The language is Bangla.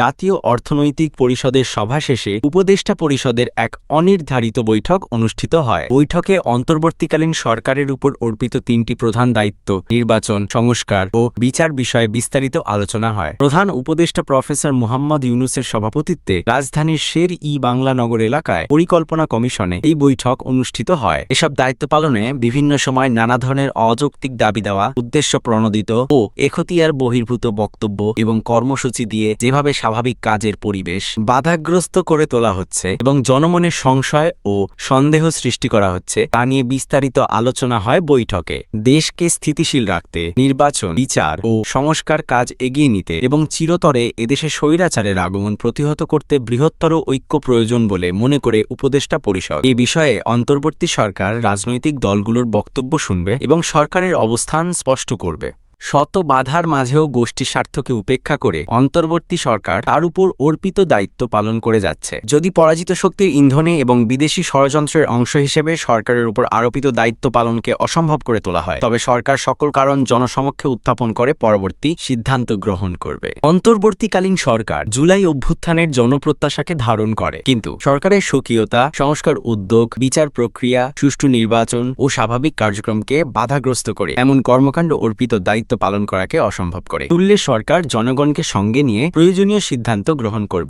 জাতীয় অর্থনৈতিক পরিষদের সভা শেষে উপদেষ্টা পরিষদের এক অনির্ধারিত বৈঠক অনুষ্ঠিত হয়। বৈঠকে অন্তর্বর্তীকালীন সরকারের উপর অর্পিত তিনটি প্রধান দায়িত্ব, নির্বাচন, সংস্কার ও বিচার বিষয়ে বিস্তারিত আলোচনা হয়। প্রধান উপদেষ্টা প্রফেসর মোহাম্মদ ইউনুসের সভাপতিত্বে রাজধানীর শের ই বাংলা নগর এলাকায় পরিকল্পনা কমিশনে এই বৈঠক অনুষ্ঠিত হয়। এসব দায়িত্ব পালনে বিভিন্ন সময় নানা ধরনের অযৌক্তিক দাবি দেওয়া, উদ্দেশ্য প্রণোদিত ও এখতিয়ার বহির্ভূত বক্তব্য এবং কর্মসূচি দিয়ে যেভাবে স্বাভাবিক কাজের পরিবেশ বাধাগ্রস্ত করে তোলা হচ্ছে এবং জনমনে সংশয় ও সন্দেহ সৃষ্টি করা হচ্ছে, তা নিয়ে বিস্তারিত আলোচনা হয় বৈঠকে। দেশকে স্থিতিশীল রাখতে, নির্বাচন, বিচার ও সংস্কার কাজ এগিয়ে নিতে এবং চিরতরে এদেশে স্বৈরাচারের আগমন প্রতিহত করতে বৃহত্তর ঐক্য প্রয়োজন বলে মনে করে উপদেষ্টা পরিষদ। এ বিষয়ে অন্তর্বর্তী সরকার, রাজনৈতিক দলগুলোর বক্তব্য শুনবে এবং সরকারের অবস্থান স্পষ্ট করবে। শত বাধার মাঝেও গোষ্ঠী স্বার্থকে উপেক্ষা করে অন্তর্বর্তী সরকার তার উপর অর্পিত দায়িত্ব পালন করে যাচ্ছে। যদি পরাজিত শক্তির ইন্ধনে এবং বিদেশি ষড়যন্ত্রের অংশ হিসেবে সরকারের উপর আরোপিত দায়িত্ব পালনকে অসম্ভব করে তোলা হয়, তবে সরকার সকল কারণ জনসমক্ষে উত্থাপন করে পরবর্তী সিদ্ধান্ত গ্রহণ করবে। অন্তর্বর্তীকালীন সরকার জুলাই অভ্যুত্থানের জনপ্রত্যাশাকে ধারণ করে, কিন্তু সরকারের স্বকীয়তা, সংস্কার উদ্যোগ, বিচার প্রক্রিয়া, সুষ্ঠু নির্বাচন ও স্বাভাবিক কার্যক্রমকে বাধাগ্রস্ত করে। এমন কর্মকাণ্ড অর্পিত দায়িত্ব পালন করাকে অসম্ভব করে। তুললে সরকার জনগণকে সঙ্গে নিয়ে প্রয়োজনীয় সিদ্ধান্ত গ্রহণ করবে।